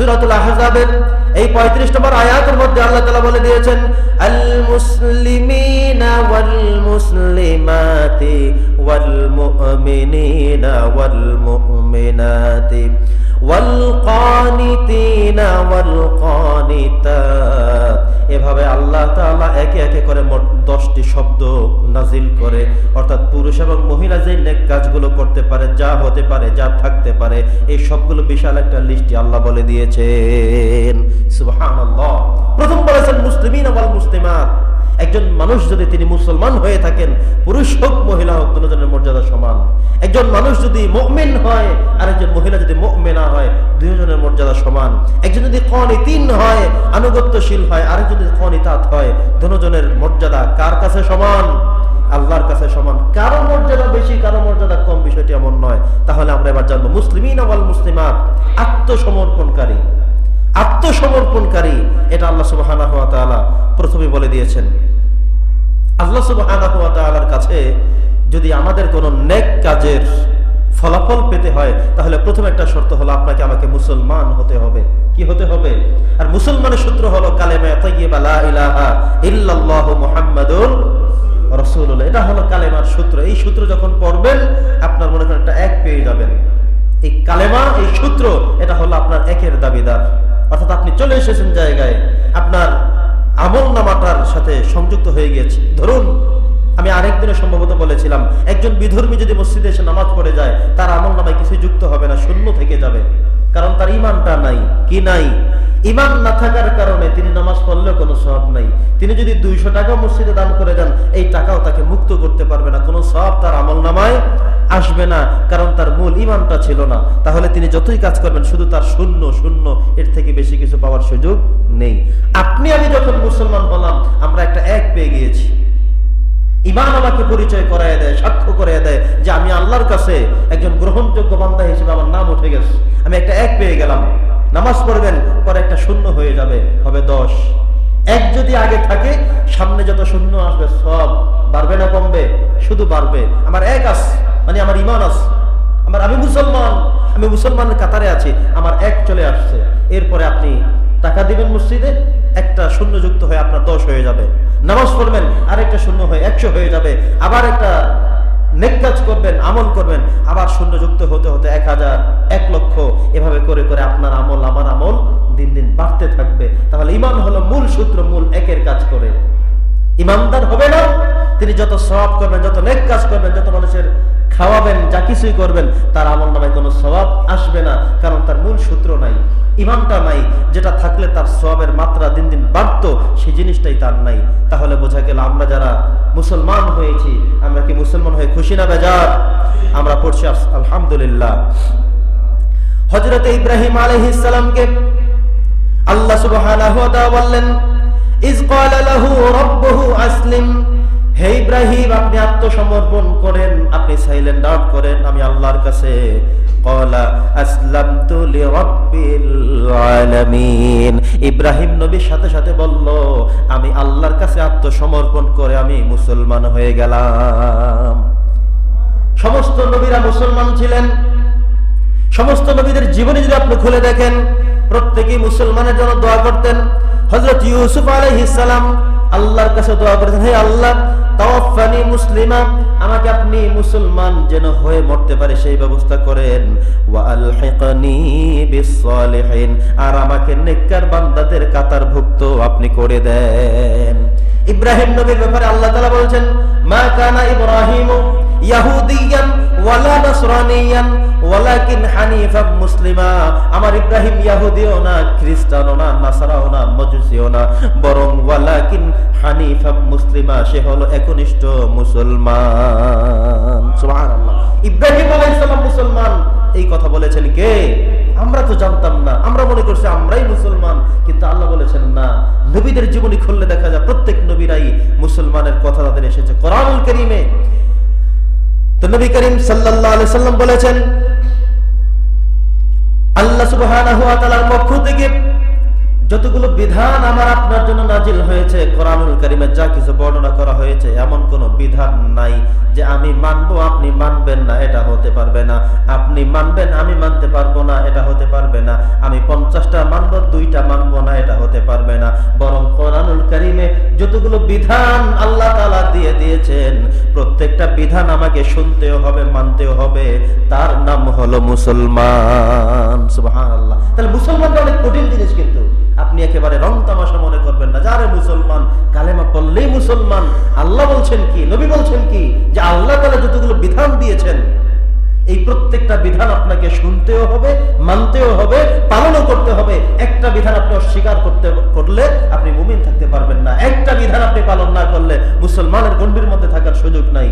সূরাতুল আহজাবের এই 35 নম্বর আয়াতের মধ্যে আল্লাহ তালা বলে দিয়েছেন আল মুসলিমিনা ওয়াল মুসলিমাতি ওয়াল মুমিনিনা ওয়াল মুমিনাতি ওয়াল কানিতিনা ওয়াল কানিতাত এভাবে আল্লাহ তাআলা একে একে করে মোট দশটি শব্দ নাজিল করে। অর্থাৎ পুরুষ এবং মহিলা যে নেক কাজগুলো করতে পারে, যা হতে পারে, যা থাকতে পারে, এই সবগুলো বিশাল একটা লিস্টই আল্লাহ বলে দিয়েছেন। প্রথম বলেছেন, মুসলিমিন ওয়াল মুসলিমাত। একজন মানুষ যদি তিনি মুসলমান হয়ে থাকেন, পুরুষ হোক, মহিলা হোক, দুজনের মর্যাদা সমান। একজন মানুষ যদি মুমিন হয় আর যদি মুমিনা হয় দুজনের মর্যাদা সমান। একজন যদি তিন হয়, আনুগত্যশীল হয়, আরেকজন যদি কনিতাত হয়, দুজনের মর্যাদা কার কাছে সমান? আল্লাহর কাছে সমান। কারও মর্যাদা বেশি, কারও মর্যাদা কম, বিষয়টি এমন নয়। তাহলে আমরা এবার জানব, মুসলিমিন আওয়াল মুসলিমাত, আত্মসমর্পণকারী। আত্মসমর্পণকারী, এটা আল্লাহ তাআলা প্রথমে বলে দিয়েছেন। আল্লাহ তাআলার কাছে যদি আমাদের কোনো নেক কাজের ফলাফল পেতে হয়, তাহলে প্রথম একটা শর্ত হলো আপনাকে আমাকে মুসলমান হতে হবে। কি হতে হবে? আর মুসলমানের সূত্র হলো কালেমা ইল্লাল্লাহু মুহাম্মাদুর এটা হলো কালেমার সূত্র। এই সূত্র যখন পড়বেন, আপনার মনে করেন একটা এক পেয়ে যাবেন। এই কালেমা, এই সূত্র, এটা হলো আপনার একের দাবিদার। অর্থাৎ আপনি চলে এসেছেন জায়গায়, আপনার আমল নামাটার সাথে সংযুক্ত হয়ে গিয়েছে ধরুন আমি আরেকদিনে সম্ভবত বলেছিলাম, একজন বিধর্মী যদি মসজিদে এসে নামাজ পড়ে যায়, তার আমল নামায় কিছু যুক্ত হবে না, শূন্য থেকে যাবে। কারণ তার ইমানটা নাই। কি নাই? ইমান না থাকার কারণে তিনি নামাজ পড়লেও কোনো সব নাই। তিনি যদি দুইশো টাকা মসজিদে দান করে যান এই টাকাও তাকে মুক্ত করতে পারবে না। কোনো সব তার আমল নামায় আসবে না, কারণ তার মূল ইমানটা ছিল না। তাহলে তিনি যতই কাজ করবেন, শুধু তার শূন্য শূন্য, এর থেকে বেশি কিছু পাওয়ার সুযোগ নেই। আপনি, আমি যখন মুসলমান হলাম, আমরা একটা এক পেয়ে গিয়েছি। ইমান আমাকে পরিচয় করায় দেয়, সাক্ষ্য করায় দেয় যে আমি আল্লাহর কাছে একজন গ্রহণযোগ্য বান্দা হিসেবে আমার নাম উঠে গেছে। আমি একটা এক পেয়ে গেলাম। নামাজ পড়বেন, পরে একটা শূন্য হয়ে যাবে, হবে দশ। এক যদি আগে থাকে, সামনে যত শূন্য আসবে, সব বাড়বে না কমবে, শুধু বাড়বে। আমার এক আস মানে আমার ইমান আস। আমার, আমি মুসলমান, আমি মুসলমানের কাতারে আছি, আমার এক চলে আসছে। এরপরে আপনি টাকা দিবেন মসজিদে, একটা শূন্য যুক্ত হয়ে আপনার দশ হয়ে যাবে। নামাজ পড়বেন, আরেকটা একশো হয়ে যাবে। আবার একটা নেক কাজ করবেন, আমল করবেন, আবার শূন্য যুক্ত হতে হতে এক হাজার এক লক্ষ এভাবে করে করে আপনার আমল আমার আমল দিন দিন বাড়তে থাকবে। তাহলে ইমান হলো মূল সূত্র, মূল একের কাজ করে। ইমানদার হবে না, তিনি যত সব করবেন, যত নেক কাজ করবেন, যত মানুষের খাওয়াবেন, যা কিছুই করবেন, তার আমল নামায় কোনো স্বভাব আসবে না, কারণ তার মূল সূত্র নাই ইমানটা নাই, যেটা থাকলে তার সবের মাত্রা দিন দিন বাড়তো, সেই জিনিসটাই তার নাই। তাহলে বোঝা গেল আমরা যারা মুসলমান হয়েছি, আমরা কি মুসলমান হয়ে খুশি না বেজার? আমরা পড়ছি আলহামদুলিল্লাহ। হজরত ইব্রাহিম আলহিসামকে আল্লাহ তাআলা বললেন, ইজ রাব্বুহু আসলিম। হে ইব্রাহিম, আপনি আত্মসমর্পণ করেন, আপনি সাইলেন্ট আউট করেন, আমি আল্লাহর কাছে ইব্রাহিম নবীর সাথে সাথে বলল, আমি আল্লাহর কাছে আত্মসমর্পণ করে আমি মুসলমান হয়ে গেলাম। সমস্ত নবীরা মুসলমান ছিলেন। সমস্ত নবীদের জীবনী যদি আপনি খুলে দেখেন, প্রত্যেকেই মুসলমানের জন্য দোয়া করতেন। হজরত ইউসুফ আলাইহিসসালাম আল্লাহর কাছে দোয়া করেছেন, হে আল্লাহ আমাকে আপনি মুসলমান যেন হয়ে মরতে পারে সেই ব্যবস্থা করেন। ওয়া আলহিকনি আর আমাকে নেককার বান্দাদের কাতারভুক্ত আপনি করে দেন। ইব্রাহিম নবীর ব্যাপারে আল্লাহ তাআলা বলছেন, মা কানা ইব্রাহিমু ইয়াহুদিয়ান ওয়ালা নাসরানিয়ান, ওয়ালাকিন হানিফাম মুসলিমা। আমার ইব্রাহিম ইয়াহুদিও না, খ্রিস্টানও না, নাসারাও না, মজুসিও না। বরং ওয়ালাকিন হানিফাম মুসলিমা, সে হলো একনিষ্ঠ মুসলমান। সুবহানাল্লাহ। ইব্রাহিম আলাইহিস সালাম মুসলমান। এই কথা বলেছেন কে? আমরা তো জানতাম না। আমরা মনে করছি আমরাই মুসলমান। কিন্তু আল্লাহ বলেছেন না। নবীদের জীবনী খুললে দেখা যায় প্রত্যেক নবীরাই মুসলমানের কথা তাদের এসেছে। কোরআনুল করিমে তো নবী করিম সাল্লাম বলেছেন, আল্লাহ তাআলার পক্ষ থেকে যতগুলো বিধান আমার আপনার জন্য নাজিল হয়েছে, কোরআনুল কারীমে যা কিছু বর্ণনা করা হয়েছে, এমন কোন বিধান নাই যে আমি মানবো, আপনি মানবেন না, এটা হতে পারবে না। আপনি মানবেন, আমি মানতে পারব না, এটা হতে পারবে না। আমি পঞ্চাশটা মানবো, দুইটা মানবো না, এটা হতে পারবে কোরআনুল কারিমে যতগুলো বিধান আল্লাহ তাআলা দিয়ে দিয়েছেন, প্রত্যেকটা বিধান আমাকে শুনতেও হবে, মানতেও হবে। তার নাম হলো মুসলমান। সুবহানাল্লাহ। তাহলে মুসলমানটা অনেক কঠিন জিনিস কিন্তু। আপনি একেবারে রং তামাশা মনে করবেন না। যারে মুসলমান, কালেমা পড়লেই মুসলমান। আল্লাহ বলছেন কি, নবী বলছেন কি, যে আল্লাহ তাআলা যতগুলো বিধান দিয়েছেন এই প্রত্যেকটা বিধান আপনাকে শুনতেও হবে, মানতেও হবে, পালনও করতে হবে। একটা বিধান আপনি অস্বীকার করতে, করলে আপনি মুমিন থাকতে পারবেন না। একটা বিধান আপনি পালন না করলে মুসলমানের গণ্ডির মধ্যে থাকার সুযোগ নাই।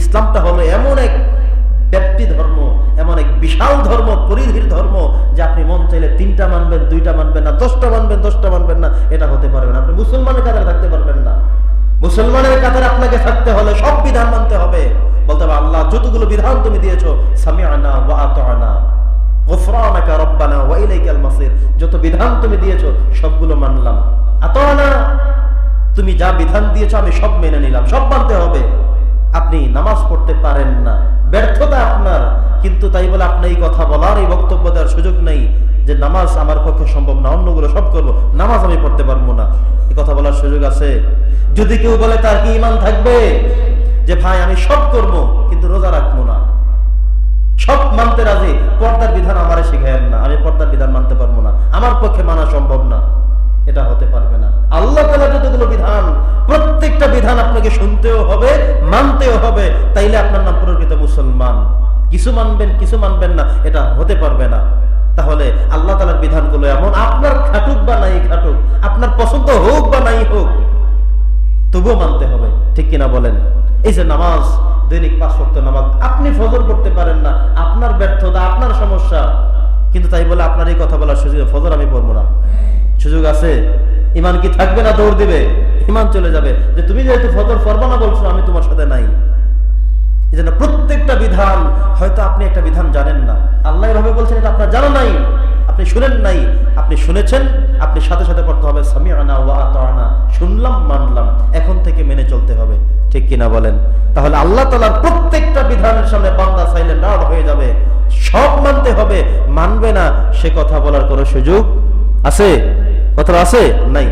ইসলামটা হলো এমন এক ব্যক্তি ধর্ম, এমন এক বিশাল ধর্ম, পরিধির ধর্ম, যে আপনি মন চাইলে তিনটা মানবেন, দুইটা মানবেন না, দশটা মানবেন দশটা মানবেন না, এটা হতে পারবে না। আপনি মুসলমানের কাতারে থাকতে পারবেন না। মুসলমানের কাতারে আপনাকে থাকতে হলে সব বিধান মানতে হবে। যতগুলো বিধান তুমি দিয়েছ যত বিধান তুমি দিয়েছ, সবগুলো মানলাম। আতানা তুমি যা বিধান দিয়েছ, আমি সব মেনে নিলাম। সব মানতে হবে। আপনি নামাজ পড়তে পারেন না। ব্যর্থতা আপনার। কিন্তু তাই বলে আপনি এই কথা বলার, এই বক্তব্য দেওয়ার সুযোগ নেই যে নামাজ আমার পক্ষে সম্ভব না, অন্যগুলো সব করব। নামাজ আমি পড়তে পারব না। এ কথা বলার সুযোগ আছে। যদি কেউ বলে তার কি ইমান থাকবে? যে, ভাই, আমি সব করব। কিন্তু রোজা রাখব না। সব মানতে রাজি, পর্দার বিধান আমারে শিখায়েন না, আমি পর্দার বিধান মানতে পারব না। আমার পক্ষে মানা সম্ভব না, এটা হতে পারবে না। আল্লাহ তালা যতগুলো বিধান, প্রত্যেকটা বিধান আপনাকে শুনতেও হবে, মানতেও হবে, তাইলে আপনার নাম প্রকৃত মুসলমান। কিছু মানবেন কিছু মানবেন না, এটা হতে পারবে না। তাহলে আল্লাহ তালার বিধানগুলো এমন, আপনার খাটুক বা নাই খাটুক, আপনার পছন্দ হোক বা নাই হোক, তবুও মানতে হবে, ঠিক কিনা বলেন? এই যে নামাজ দৈনিক পাঁচ ওয়াক্ত নামাজ। আপনি ফজর পড়তে পারেন না। আপনার ব্যর্থতা, আপনার সমস্যা। কিন্তু তাই বলে আপনার এই কথা বলার সুযোগ, ফজর আমি পড়ব না। সুযোগ আছে? ইমান কি থাকবে না দৌড় দিবে? ইমান চলে যাবে। যে তুমি যেহেতু ফজর পড়ব না বলছো, আমি তোমার সাথে নাই। এই জন্য প্রত্যেকটা বিধান, হয়তো আপনি একটা বিধান জানেন না। আল্লাহ এভাবে বলছেন, এটা আপনার জানা নাই। আপনি শুনেন নাই। আপনি শুনেছেন, আপনি সাথে সাথে পড়তে হবে। সামিআনা ওয়া আতানা শুনলাম, মানলাম। থেকে মেনে চলতে হবে। ঠিক কিনা বলেন? তাহলে আল্লাহ তালার প্রত্যেকটা বিধানের সামনে বান্দা চাইলে ডাউট হয়ে যাবে। সব মানতে হবে। মানবে না, সে কথা বলার কোনো সুযোগ আছে? কথা আছে? নাই।